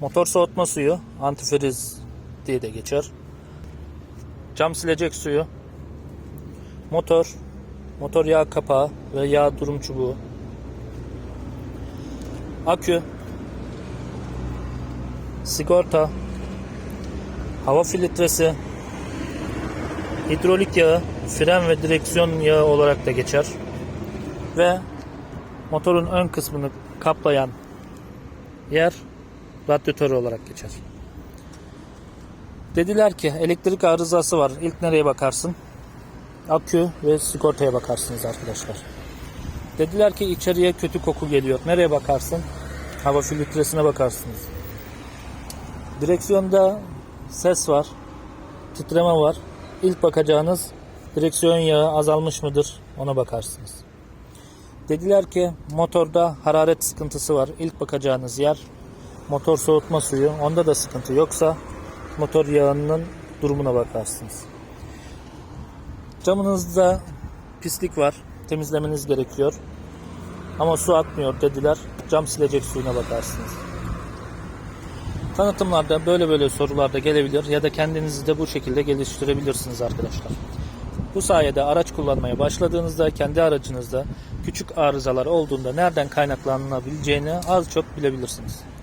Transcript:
Motor soğutma suyu, antifriz diye de geçer. Cam silecek suyu, motor, motor yağ kapağı ve yağ durum çubuğu, akü, sigorta, hava filtresi, hidrolik yağı, fren ve direksiyon yağı olarak da geçer. Ve motorun ön kısmını kaplayan yer radyatör olarak geçer. Dediler ki elektrik arızası var. İlk nereye bakarsın? Akü ve sigortaya bakarsınız arkadaşlar. Dediler ki içeriye kötü koku geliyor. Nereye bakarsın? Hava filtresine bakarsınız. Direksiyonda ses var. Titreme var. İlk bakacağınız direksiyon yağı azalmış mıdır? Ona bakarsınız. Dediler ki motorda hararet sıkıntısı var. İlk bakacağınız yer motor soğutma suyu. Onda da sıkıntı yoksa motor yağının durumuna bakarsınız. Camınızda pislik var. Temizlemeniz gerekiyor. Ama su akmıyor dediler. Cam silecek suyuna bakarsınız. Tanıtımlarda böyle böyle sorular da gelebilir ya da kendinizi de bu şekilde geliştirebilirsiniz arkadaşlar. Bu sayede araç kullanmaya başladığınızda kendi aracınızda küçük arızalar olduğunda nereden kaynaklanabileceğini az çok bilebilirsiniz.